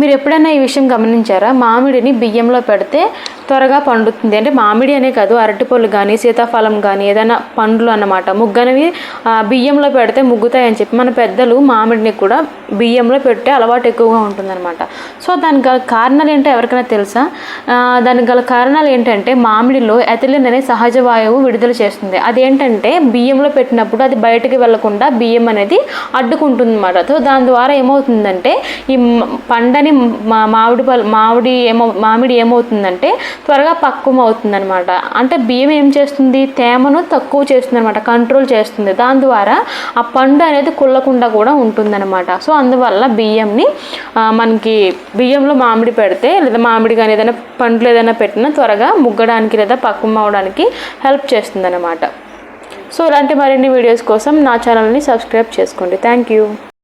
మీరు ఎప్పుడైనా ఈ విషయం గమనించారా? మామిడిని బియ్యంలో పెడితే త్వరగా పండుతుంది. అంటే మామిడి అనే కాదు అరటిపళ్ళు కానీ సీతాఫలం కానీ ఏదైనా పండ్లు అన్నమాట. ముగ్గనవి బియ్యంలో పెడితే ముగ్గుతాయని చెప్పి మన పెద్దలు మామిడిని కూడా బియ్యంలో పెట్టే అలవాటు ఎక్కువగా ఉంటుందన్నమాట. సో దానికి గల కారణాలు ఏంటో ఎవరికైనా తెలుసా? దానికి గల కారణాలు ఏంటంటే మామిడిలో ఎథిలిన్ అనే సహజ వాయువు విడుదల చేస్తుంది. అదేంటంటే బియ్యంలో పెట్టినప్పుడు అది బయటకు వెళ్ళకుండా బియ్యం అనేది అడ్డుకుంటుంది అన్నమాట సో దాని ద్వారా ఏమవుతుందంటే ఈ పండని పండని మా- మామిడి పల్ మామిడి ఏమో మామిడి ఏమవుతుందంటే త్వరగా పక్వం అవుతుందనమాట అంటే బియ్యం ఏం చేస్తుంది? తేమను తక్కువ చేస్తుంది అనమాట కంట్రోల్ చేస్తుంది. దాని ద్వారా ఆ పండు అనేది కుళ్ళకుండా కూడా ఉంటుందన్నమాట. సో అందువల్ల బియ్యంని మనకి బియ్యంలో మామిడి పెడితే లేదా మామిడి కానీ ఏదైనా పండ్లు ఏదైనా పెట్టినా త్వరగా ముగ్గడానికి లేదా పక్వం అవడానికి హెల్ప్ చేస్తుందనమాట సో ఇలాంటి మరిన్ని వీడియోస్ కోసం నా ఛానల్ని సబ్స్క్రైబ్ చేసుకోండి. Thank you